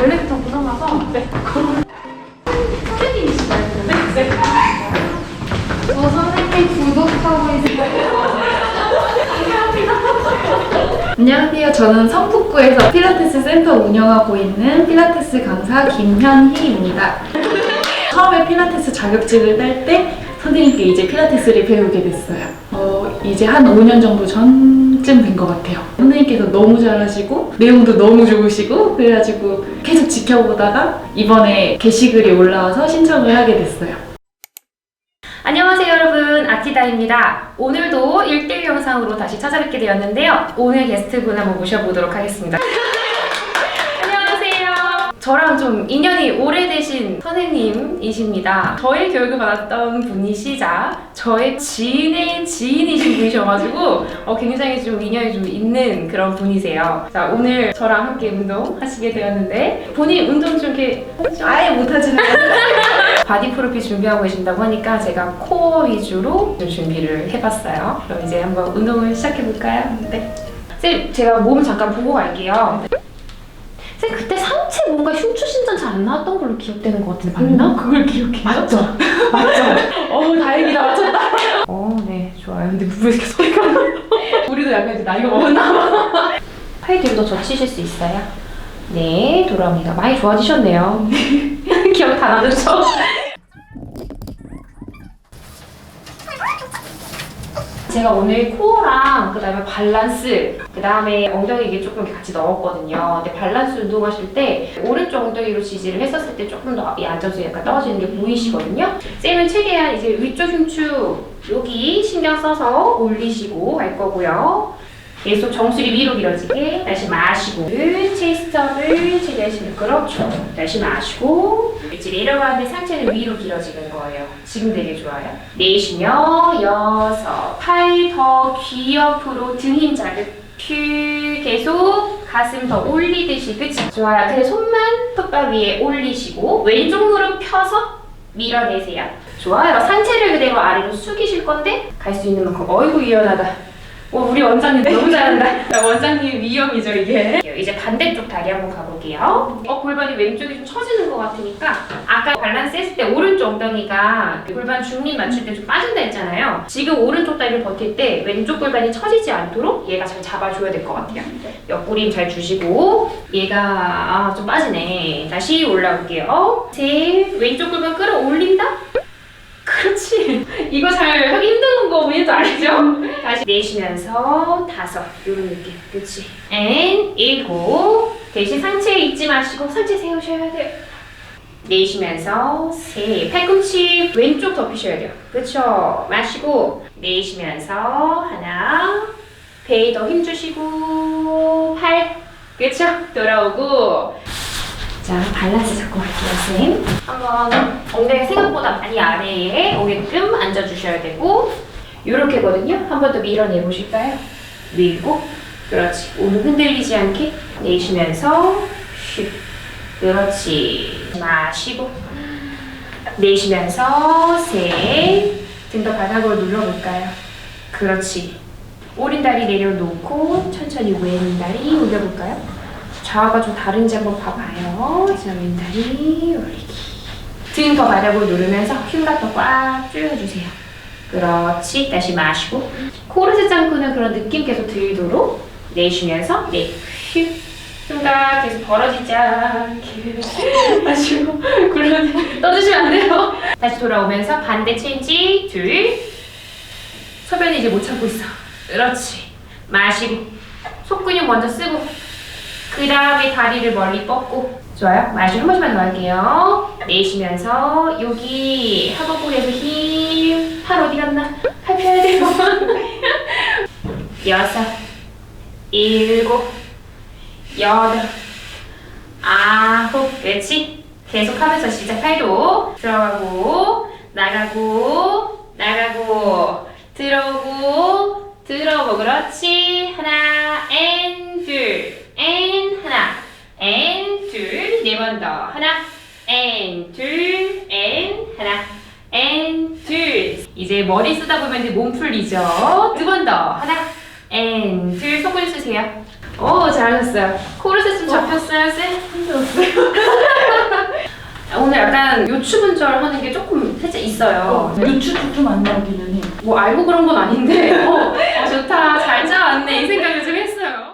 원래부터 고장나서 네. 네. 저 선생님 구독하고 있어요. 안녕하세요. 저는 성북구에서 필라테스 센터 운영하고 있는 필라테스 강사 김현희입니다. 처음에 필라테스 자격증을 딸 때 선생님께 이제 필라테스를 배우게 됐어요. 어, 이제 한 5년 정도 전쯤 된 것 같아요. 선생님께서 너무 잘하시고 내용도 너무 좋으시고 그래가지고 계속 지켜보다가 이번에 게시글이 올라와서 신청을 하게 됐어요. 안녕하세요 여러분 아티다입니다. 오늘도 1대1 영상으로 다시 찾아뵙게 되었는데요. 오늘 게스트분 한번 모셔보도록 하겠습니다. 저랑 좀 인연이 오래되신 선생님이십니다. 저의 교육을 받았던 분이시자 저의 지인의 지인이신 분이셔가지고 어, 굉장히 좀 인연이 좀 있는 그런 분이세요. 자 오늘 저랑 함께 운동하시게 되었는데 본인 운동 좀 이렇게 아예 못하지는 바디 프로필 준비하고 계신다고 하니까 제가 코어 위주로 좀 준비를 해봤어요. 그럼 이제 한번 운동을 시작해볼까요? 네. 쌤, 제가 몸을 잠깐 보고 갈게요. 쌤, 그때 상체 뭔가 흉추 신전 잘 안 나왔던 걸로 기억되는 것 같은데 맞나? 그걸 기억해요? 맞죠? 맞죠? 어, 다행이다. 맞췄다. 어, 네, 좋아요. 근데 왜 이렇게 소리가 나? 우리도 약간 이제 나이가 먹었나 봐. 팔 뒤로 더 젖히실 수 있어요? 네, 돌아옵니다. 많이 좋아지셨네요. 기억 다 나죠? 제가 오늘 코어랑 그다음에 밸런스 그다음에 엉덩이 이게 조금 같이 넣었거든요. 근데 밸런스 운동하실 때 오른쪽 엉덩이로 지지를 했었을 때 조금 더이 앉아서 약간 떨어지는 게 보이시거든요. 쌤은 최대한 이제 위쪽 흉추 여기 신경 써서 올리시고 갈 거고요. 계속 정수리 위로 길어지게 다시 마시고 최대한 힘을 그렇죠 다시 마시고 이제 내려가는데 상체는 위로 길어지는 거예요. 지금 되게 좋아요. 내쉬며 여섯 팔 더 귀 옆으로 등 힘 자극 큐 계속 가슴 더 올리듯이 그치? 좋아요. 근데 손만 턱발 위에 올리시고 왼쪽 무릎 펴서 밀어내세요. 좋아요. 상체를 그대로 아래로 숙이실 건데 갈 수 있는 만큼 어이구 유연하다 오, 우리 원장님 너무 잘한다. 야, 원장님 위험이죠, 이게. 이제 반대쪽 다리 한번 가볼게요. 어, 골반이 왼쪽이 좀 처지는 것 같으니까 아까 밸런스 했을 때 오른쪽 엉덩이가 골반 중립 맞출 때 좀 빠진다 했잖아요. 지금 오른쪽 다리를 버틸 때 왼쪽 골반이 처지지 않도록 얘가 잘 잡아줘야 될 것 같아요. 옆구리 힘잘 주시고 얘가 아, 좀 빠지네. 다시 올라올게요. 셋, 왼쪽 골반 끌어올린다? 그렇지. 이거 잘 하기 힘든 거 뭔지 알죠? 다시 내쉬면서 다섯 이런 느낌. 그렇지. 앤 일곱. 대신 상체 잊지 마시고 상체 세우셔야 돼요. 내쉬면서 세. 팔꿈치 왼쪽 덮이셔야 돼요. 그렇죠. 마시고 내쉬면서 하나. 배에 더 힘 주시고 팔. 그렇죠. 돌아오고 자, 밸런스 잡고 갈게요, 쌤. 한번 엉덩이 생각보다 많이 아래에 오게끔 앉아주셔야 되고 이렇게거든요. 한 번 더 밀어내 보실까요? 밀고 그렇지. 오늘 흔들리지 않게 내쉬면서 슉 그렇지. 마시고 내쉬면서 셋. 등더 바닥으로 눌러볼까요? 그렇지. 오른 다리 내려놓고 천천히 왼 다리 올려볼까요? 좌우가 좀 다른지 한번 봐봐요. 자, 왼다리 올리기. 등 더 바닥으로 누르면서 흉곽 더꽉 조여주세요. 그렇지. 다시 마시고. 살짝 끄는 그런 느낌 계속 들도록 내쉬면서 네. 휴. 흉곽 계속 벌어지지 않게 마시고 굴러 떠주시면 안 돼요. 다시 돌아오면서 반대 체인지 둘. 소변을 이제 못 참고 있어. 그렇지. 마시고 속근육 먼저 쓰고 그 다음에 다리를 멀리 뻗고 좋아요. 마시고 한 번씩만 더 할게요. 내쉬면서 여기 하복부에서 힘. 팔 어디 갔나? 팔 펴야 돼요. 여섯, 일곱, 여덟, 아홉. 그렇지? 계속하면서 시작. 팔도 들어가고 나가고 나가고 들어오고 들어오고 그렇지. 하나, 앤, 둘. 앤 하나 앤둘네 번 더 하나. 앤둘앤 하나. 앤둘. 이제 머리 쓰다 보면 이제 몸 풀리죠. 두 번 더. 하나. 앤둘. 손을 쓰세요. 오 잘하셨어요. 코르셋 좀 잡혔어요 쌤 힘들었어요. 오늘 약간 요추 분절 하는 게 조금 살짝 있어요. 유추도 좀안 나오기는 해. 뭐 알고 그런 건 아닌데. 어, 어, 좋다. 잘 짜왔네 이 생각을 좀 했어요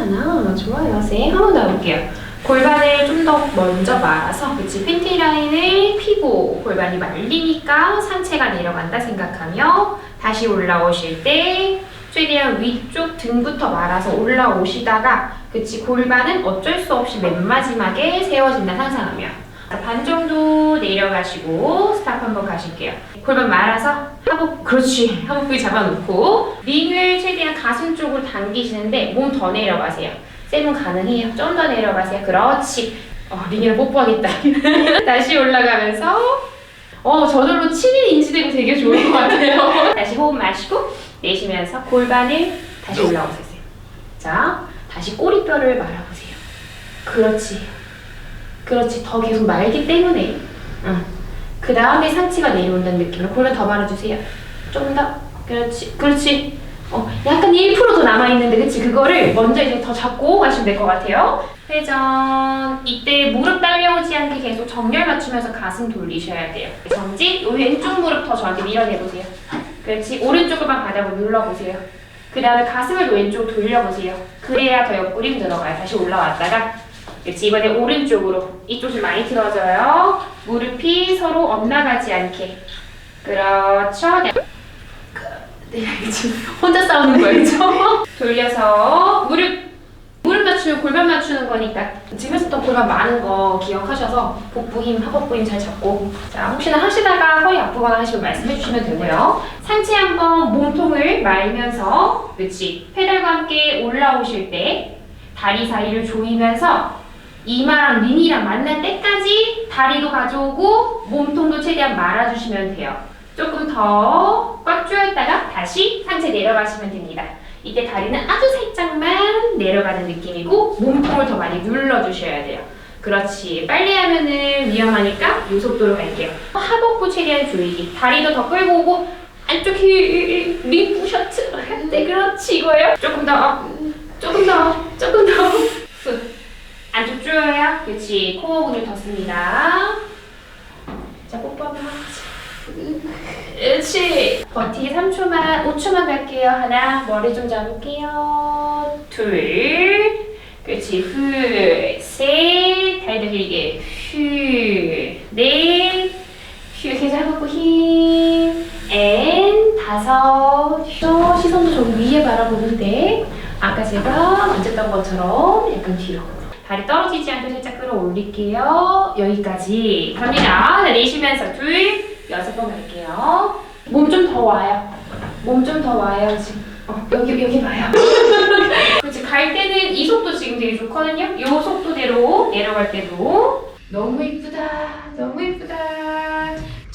않아? 좋아요. 쌤 한 번 더 해볼게요. 골반을 좀 더 먼저 말아서 그치? 팬티 라인을 피고 골반이 말리니까 상체가 내려간다 생각하며 다시 올라오실 때 최대한 위쪽 등부터 말아서 올라오시다가 그치? 골반은 어쩔 수 없이 맨 마지막에 세워진다 상상하며 반 정도 내려가시고 스탑 한번 가실게요. 골반 말아서 하복 그렇지 하복부위 잡아놓고 링을 최대한 가슴 쪽으로 당기시는데 몸 더 내려가세요. 쌤은 가능해요. 좀 더 내려가세요. 그렇지. 어, 링이랑 뽀뽀하겠다. 다시 올라가면서 어 저절로 7일 인지되고 되게 좋을 것 같아요. 다시 호흡 마시고 내쉬면서 골반을 다시 올라오세요. 자 다시 꼬리뼈를 말아보세요. 그렇지. 그렇지 더 계속 말기 때문에 응. 그 다음에 상체가 내려온다는 느낌으로 골반 더 말아주세요. 좀 더. 그렇지. 그렇지. 어 약간 1%더 남아있는데 그치? 그거를 먼저 이제 더 잡고 가시면 될 것 같아요. 회전. 이때 무릎 딸려오지 않게 계속 정렬 맞추면서 가슴 돌리셔야 돼요. 정지. 요 왼쪽 무릎 더 저한테 밀어내보세요. 그렇지. 오른쪽을만 바닥으로 눌러보세요. 그 다음에 가슴을 왼쪽 돌려보세요. 그래야 더 옆구리 들어가요. 다시 올라왔다가 그렇지 이번에 오른쪽으로 이쪽이 많이 틀어져요. 무릎이 서로 엇나가지 않게. 그렇죠? 네. 그, 네 지금 혼자 싸우는 거였죠 돌려서 무릎 무릎 맞추면 골반 맞추는 거니까. 지금 했었던 골반 많은 거 기억하셔서 복부 힘, 하복부 힘 잘 잡고. 자 혹시나 하시다가 허리 아프거나 하시면 말씀해 주시면 되고요. 상체 한번 몸통을 말면서 그렇지 페달과 함께 올라오실 때 다리 사이를 조이면서 이마랑 링이랑 만날 때까지 다리도 가져오고 몸통도 최대한 말아주시면 돼요. 조금 더 꽉 조였다가 다시 상체 내려가시면 됩니다. 이때 다리는 아주 살짝만 내려가는 느낌이고 몸통을 더 많이 눌러주셔야 돼요. 그렇지. 빨리 하면은 위험하니까 이 속도로 갈게요. 하복부 최대한 조이기. 다리도 더 끌고 오고 안쪽 힐, 링 푸셔츠. 네, 그렇지 이거예요. 조금 더, 어, 조금 더, 조금 더. 후. 안쪽 줄여야 그렇지 코어 근육 덧습니다. 자 뽀뽀 한번 하자 그렇지 버티기 3초만 5초만 갈게요. 하나 머리 좀 잡을게요. 둘. 그렇지 훌셋 다리도 길게. 훌넷 휘 이렇게 잡고 힘 앤. 다섯. 또 시선도 좀 위에 바라보는데 아까 제가 만졌던 것처럼 약간 뒤로 다리 떨어지지 않게 살짝 끌어올릴게요. 여기까지 갑니다. 자, 내쉬면서 둘, 여섯 번 갈게요. 몸 좀 더 와요. 몸 좀 더 와요, 지금. 어, 여기, 여기 와요. 그렇지, 갈 때는 이 속도 지금 되게 좋거든요. 이 속도대로 내려갈 때도. 너무 이쁘다. 너무 이쁘다.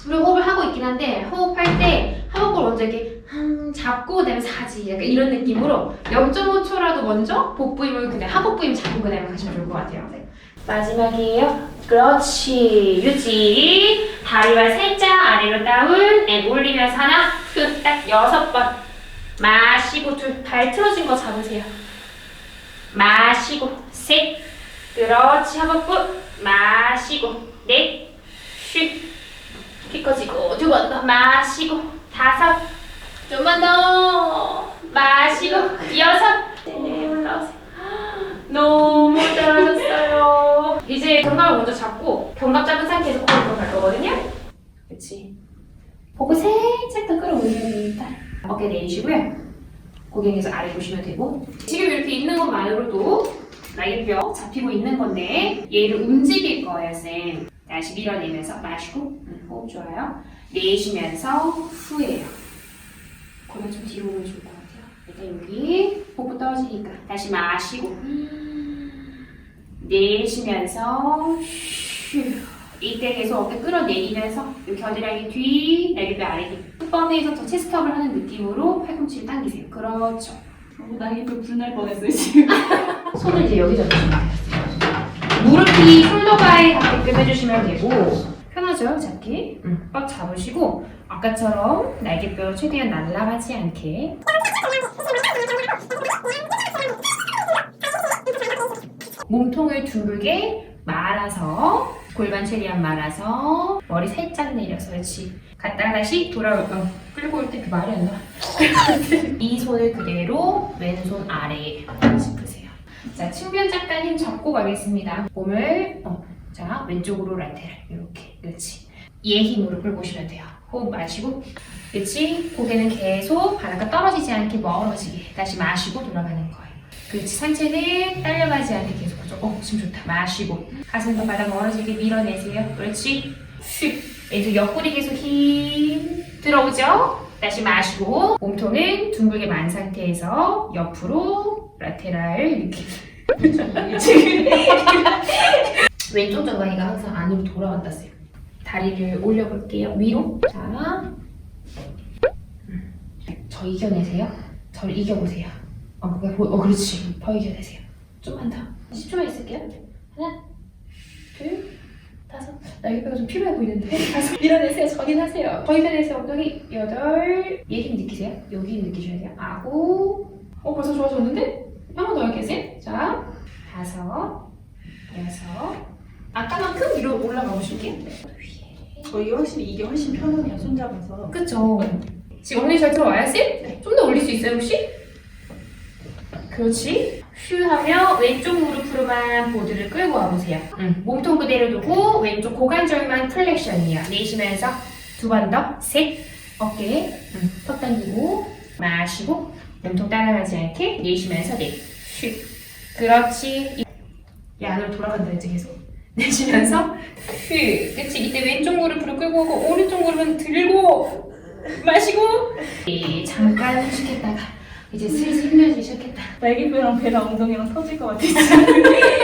우리 호흡을 하고 있긴 한데, 호흡할 때 하복을 먼저 이렇게 음, 잡고 그다음에 사지 약간 이런 느낌으로 0.5초라도 먼저 복부 힘을 그냥 하복부 힘 잡고 그다음에 가시면 좋을 것 같아요. 네. 마지막이에요. 그렇지. 유지. 다리만 살짝 아래로 다운. 앤 올리면서 하나, 둘, 딱 여섯 번. 마시고 둘. 발 틀어진 거 잡으세요. 마시고 셋. 그렇지. 하복부. 마시고 넷. 쉰. 키 커지고 두 번 더 마시고 다섯 좀만 더 마시고 여섯. 네 올라오세요. 너무 잘하셨어요. 이제 견갑을 먼저 잡고 견갑 잡은 상태에서 코를 갈 거거든요. 그렇지 보고 살짝 더 끌어올리면 됩니다. 어깨 내리시고요. 계속 아래 보시면 되고. 지금 이렇게 있는 것만으로도 날개뼈 잡히고 있는 건데 얘를 움직일 거예요 쌤 다시 밀어내면서 마시고 음, 호흡 좋아요. 내쉬면서 후에요. 고개 좀 뒤로 오면 좋을 것 같아요. 일단 여기 복부 떨어지니까 다시 마시고 내쉬면서 휴 이때 계속 어깨 끌어내리면서 이 겨드랑이 뒤 날개뼈 아래 뒤 뚜껑에서 더 체스트업을 하는 느낌으로 팔꿈치를 당기세요. 그렇죠. 어, 나 이거 불날 뻔했어요, 지금. 손을 이제 여기 잡으시면 돼요. 무릎이 숄더바에 닿게끔 해주시면 되고 편하죠 잡기? 응. 꽉 잡으시고 아까처럼 날개뼈 최대한 날아가지 않게 몸통을 둥글게 말아서 골반 최대한 말아서 머리 살짝 내려서 그렇지. 갔다가 다시 돌아올 거. 끌고 올 때 그 말이 안 나와. 이 손을 그대로 왼손 아래에. 자, 측면 힘 잡고 가겠습니다. 몸을 어, 자 왼쪽으로 라테랄 이렇게 그렇지. 얘 힘으로 끌고 오시면 돼요. 호흡 마시고 그렇지. 고개는 계속 바닥과 떨어지지 않게 멀어지게 다시 마시고 돌아가는 거예요. 그렇지. 상체는 딸려가지 않게 계속 그죠. 어, 지금 좋다. 마시고 가슴과 바닥 멀어지게 밀어내세요. 그렇지. 휙. 왼쪽 옆구리 계속 힘 들어오죠. 다시 마시고 몸통은 둥글게 만 상태에서 옆으로 라테랄 이렇게 왼쪽 정강이가 항상 안으로 돌아간다 쌤. 다리를 올려볼게요. 위로. 자, 음. 저 이겨내세요. 저를 이겨보세요. 어, 그게 보- 어, 그렇지. 더 이겨내세요. 좀만 더. 10초만 있을게요. 하나, 둘, 다섯. 날개뼈가 좀 필요해 보이는데. 다섯. 밀어내세요. 전인하세요. 더 이겨내세요. 엉덩이 여덟. 얘힘 느끼세요? 여기 힘 느끼셔야 돼요. 아홉. 어, 벌써 좋아졌는데? 한 번 더 할게요. 자, 다섯, 여섯. 아까만큼 위로 올라가 보실게요. 저희 확실히 이게 훨씬 편하네요 손잡아서 그쵸. 지금 엉덩이 잘 들어와요, 쌤? 좀 더 올릴 수 있어요, 혹시? 그렇지. 휴 하며 왼쪽 무릎으로만 보드를 끌고 와보세요. 응. 몸통 그대로 두고 왼쪽 고관절만 플렉션이에요. 내쉬면서 두 번 더. 셋. 어깨. 응. 턱 당기고 마시고 몸통 따라가지 않게 내쉬면서 넷. 휴. 그렇지. 이- 이 안으로 돌아간다 이제 계속. 내쉬면서 휴. 그치. 이때 왼쪽 무릎으로 끌고 오고 오른쪽 무릎은 들고 마시고 예, 잠깐 휴식했다가 이제 슬슬 힘들기 시작했다. 날개뼈랑 배랑 엉덩이랑 터질 것 같아요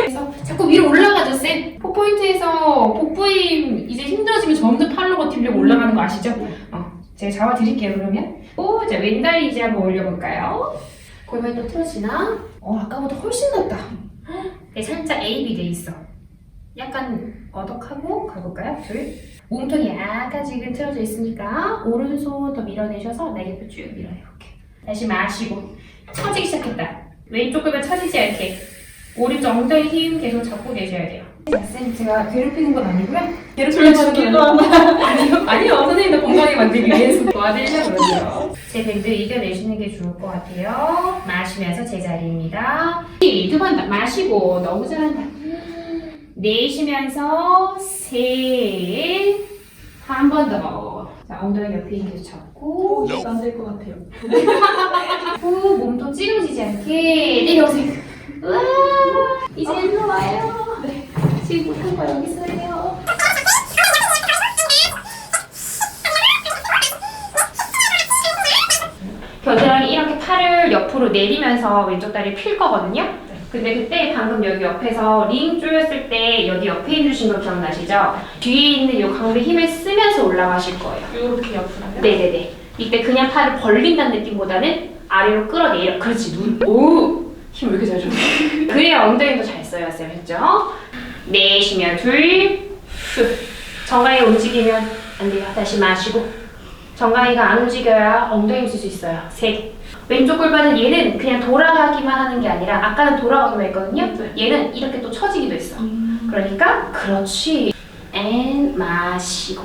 그래서 자꾸 위로 올라가죠, 쌤. 포포인트에서 복부힘 이제 힘들어지면 점점 팔로 버티려고 올라가는 거 아시죠? 어, 제가 잡아드릴게요, 그러면. 오, 자, 왼다리 이제 한번 올려볼까요? 골반이 또 틀어지나? 어, 아까보다 훨씬 낫다. 네, 살짝 A, B 돼 있어. 약간 어덕하고 가볼까요? 둘. 몸통이 약간 지금 틀어져 있으니까 오른손 더 밀어내셔서 날개뼈 쭉 밀어내볼게요. 다시 마시고 처지기 시작했다. 왼쪽 골반 처지지 않게 오른쪽 엉덩이 힘 계속 잡고 계셔야 돼요. 자, 쌤 제가 괴롭히는 건 아니고요. 괴롭히는 건 죽기도 아니고 아니요, 선생님도 건강하게 만들기 위해서 도와드리려고 그러죠. 제 밴드 이겨내시는 게 좋을 것 같아요. 마시면서 제자리입니다. 두번더 마시고 너무 잘한다. 내쉬면서 셋. 한 번 더. 자, 엉덩이 옆에 힘 계속 잡고 안될 것 같아요 후 몸도 찌그러지지 않게 내려오세요. 우와, 이제 일로 와요. 네, 지금 못한 거 여기 있어요. 겨드랑이 이렇게 팔을 옆으로 내리면서 왼쪽 다리 필 거거든요. 근데 그때 방금 여기 옆에서 링 조였을 때 여기 옆에 해주신 거 기억나시죠? 뒤에 있는 이 강배 힘을 쓰면서 올라가실 거예요. 이렇게 옆으로 네네네. 이때 그냥 팔을 벌린다는 느낌보다는 아래로 끌어내려. 그렇지. 눈. 오. 힘 왜 이렇게 잘 줘? 그래야 엉덩이도 잘 써요, 쌤. 했죠? 내쉬면 둘. 후. 정강이가 움직이면 안 돼요. 다시 마시고. 정강이가 안 움직여야 엉덩이 쓸 수 있어요. 셋. 왼쪽 골반은 얘는 그냥 돌아가기만 하는 게 아니라 아까는 돌아가기만 했거든요. 얘는 이렇게 또 처지기도 했어. 그러니까 그렇지. 앤 마시고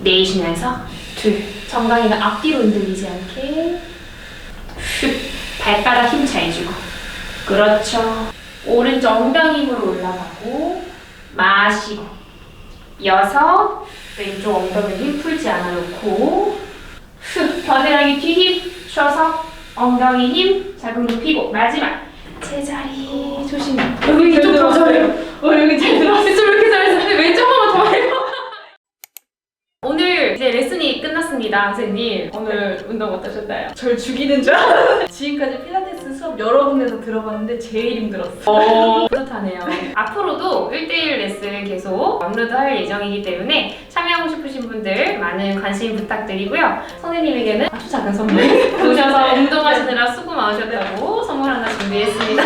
내쉬면서 둘 정강이가 앞뒤로 흔들리지 않게 슉 발바닥 힘잘 주고 그렇죠. 오른쪽 엉덩이 힘으로 올라가고 마시고 여섯 왼쪽 엉덩이 힘 풀지 않아 놓고 슉 겨드랑이 뒤힘 쉬어서 엉덩이 힘 자극 높이고 마지막 제자리 조심 여기 이쪽 더 잘해요 어 여기 잘 들어왔어. 왼쪽 이렇게 잘했어 왼쪽 오늘 이제 레슨이 끝났습니다 선생님 오늘 운동 어떠셨나요? 절 죽이는 줄 알았어요 지금까지 필라테스 수업 여러 군데서 들어봤는데 제일 힘들었어요 어, 뿌듯하네요 앞으로도 1대1 레슨 계속 업로드할 예정이기 때문에 참여하고 싶으신 분들 많은 관심 부탁드리고요. 선생님에게는 아주 작은 선물 오셔서 운동하시느라 수고 많으셨다고 선물 하나 준비했습니다.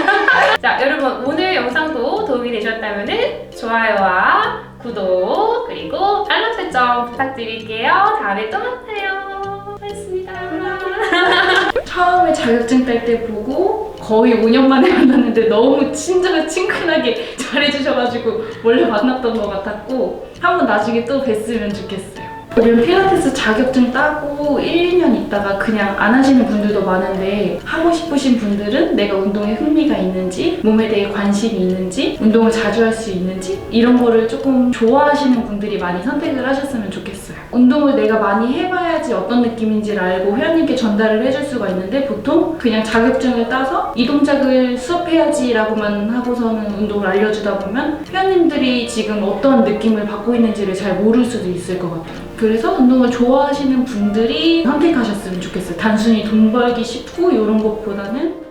자, 여러분 오늘 영상도 도움이 되셨다면 좋아요와 구독 그리고 알람 설정 부탁드릴게요. 다음에 또 만나요. 고맙습니다. 처음에 자격증 딸 때 보고 거의 5년 만에 만났는데 너무 친절하게 친근하게 잘해주셔가지고 원래 만났던 것 같았고 한 번 나중에 또 뵀으면 좋겠어요. 우리는 필라테스 자격증 따고 1, 2년 있다가 그냥 안 하시는 분들도 많은데 하고 싶으신 분들은 내가 운동에 흥미가 있는지 몸에 대해 관심이 있는지 운동을 자주 할 수 있는지 이런 거를 조금 좋아하시는 분들이 많이 선택을 하셨으면 좋겠어요. 운동을 내가 많이 해봐야지 어떤 느낌인지를 알고 회원님께 전달을 해줄 수가 있는데 보통 그냥 자격증을 따서 이 동작을 수업해야지라고만 하고서는 운동을 알려주다 보면 회원님들이 지금 어떤 느낌을 받고 있는지를 잘 모를 수도 있을 것 같아요. 그래서 운동을 좋아하시는 분들이 선택하셨으면 좋겠어요. 단순히 돈 벌기 쉽고 이런 것보다는